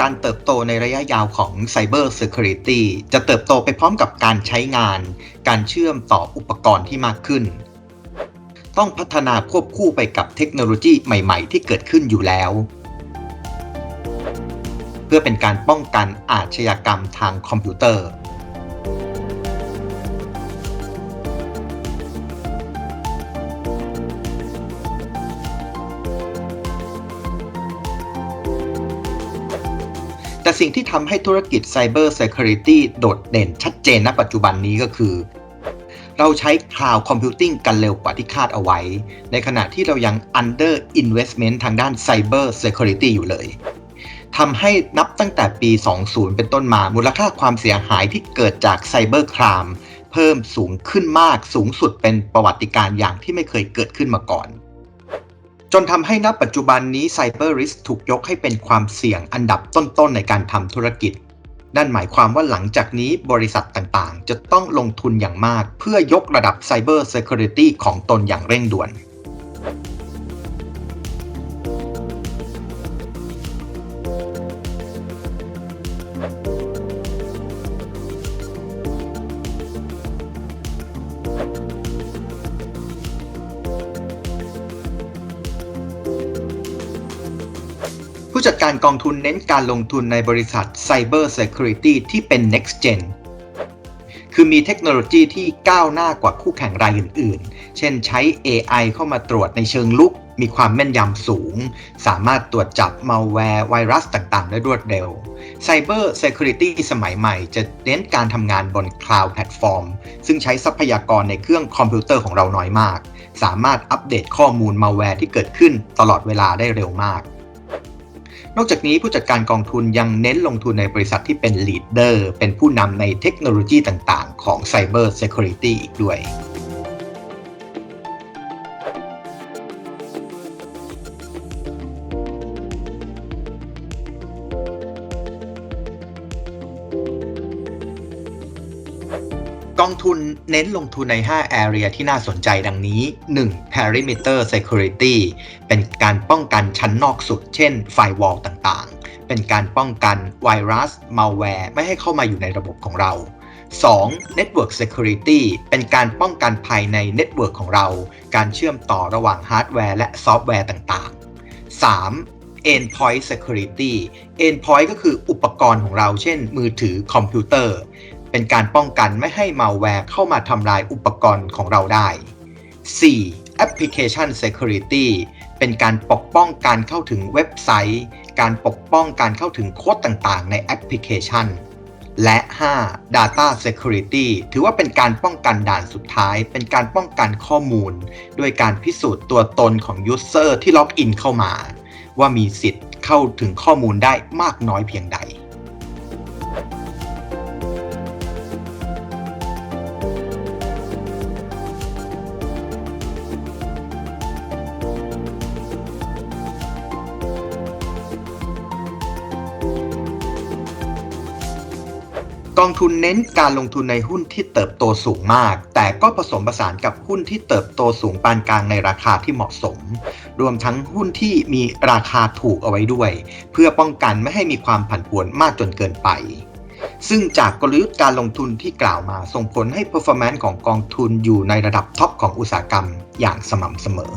การเติบโตในระยะยาวของ Cyber Security จะเติบโตไปพร้อมกับการใช้งาน การเชื่อมต่ออุปกรณ์ที่มากขึ้น ต้องพัฒนาควบคู่ไปกับเทคโนโลยีใหม่ๆ ที่เกิดขึ้นอยู่แล้ว เพื่อเป็นการป้องกันอาชญากรรมทางคอมพิวเตอร์ แต่สิ่งที่ทำให้ธุรกิจ Cyber Security โดดเด่นชัดเจนณปัจจุบันนี้ก็คือ เราใช้ Cloud Computing กันเร็วกว่าที่คาดเอาไว้ ในขณะที่เรายัง Under Investment ทางด้าน Cyber Security อยู่เลยทำให้นับตั้งแต่ปี 20 เป็นต้นมามูลค่าความเสียหายที่เกิดจาก Cyber Crime เพิ่มสูงขึ้นมากสูงสุดเป็นประวัติการณ์อย่างที่ไม่เคยเกิดขึ้นมาก่อน จนทำให้ณปัจจุบันนี้ Cyber Risk ถูกยกให้เป็นความเสี่ยงอันดับต้นๆในการทำธุรกิจ นั่นหมายความว่าหลังจากนี้บริษัทต่างๆ จะต้องลงทุนอย่างมาก เพื่อยกระดับ Cyber Security ของตนอย่างเร่งด่วน ผู้จัดการกองทุนเน้นการลงทุนในบริษัท Cyber Security ที่เป็น Next Gen คือมีเทคโนโลยีที่ก้าวหน้ากว่าคู่แข่งรายอื่น ๆ เช่นใช้ AI เข้ามาตรวจในเชิงลุก มีความแม่นยำสูง สามารถตรวจจับมัลแวร์ไวรัสต่าง ๆ ได้รวดเร็ว Cyber Security สมัยใหม่จะเน้นการทำงานบน Cloud Platform ซึ่งใช้ทรัพยากรในเครื่องคอมพิวเตอร์ของเราน้อยมาก สามารถอัปเดตข้อมูลมัลแวร์ที่เกิดขึ้นตลอดเวลาได้เร็วมาก นอกจากนี้ผู้จัดการกองทุนยังเน้นลงทุนในบริษัทที่เป็น leader เป็นผู้นำในเทคโนโลยีต่างๆ ของ Cyber Security อีกด้วย กองทุนเน้นลงทุนใน 5 area ที่น่าสนใจดังนี้ 1. perimeter security เป็นการป้องกันชั้นนอกสุด เช่น firewall ต่างๆ เป็นการป้องกันไวรัส malware ไม่ให้เข้ามาอยู่ในระบบของเรา 2. network security เป็นการป้องกันภายในเน็ตเวิร์กของเรา การเชื่อมต่อระหว่างฮาร์ดแวร์และซอฟต์แวร์ต่างๆ 3. endpoint security endpoint ก็คืออุปกรณ์ของเราเช่นมือถือคอมพิวเตอร์ เป็นการป้องกันไม่ให้มาแวร์เข้ามาทำลายอุปกรณ์ของเราได้ 4. application security เป็นการปกป้องการเข้าถึงเว็บไซต์ การปกป้องการเข้าถึงโค้ดต่างๆ ในแอปพลิเคชัน และ 5. data security ถือว่าเป็นการป้องกันด่านสุดท้าย เป็นการป้องกันข้อมูล ด้วยการพิสูจน์ตัวตนของ user ที่ล็อกอินเข้ามา ว่ามีสิทธิ์เข้าถึงข้อมูลได้มากน้อยเพียงใด กองทุนเน้นการลงทุนในหุ้นที่เติบโตสูงมาก แต่ก็ผสมผสานกับหุ้นที่เติบโตสูงปานกลางในราคาที่เหมาะสม รวมทั้งหุ้นที่มีราคาถูกเอาไว้ด้วย เพื่อป้องกันไม่ให้มีความผันผวนมากจนเกินไป ซึ่งจากกลยุทธ์การลงทุนที่กล่าวมาส่งผลให้ performance ของกองทุนอยู่ในระดับท็อปของอุตสาหกรรมอย่างสม่ำเสมอ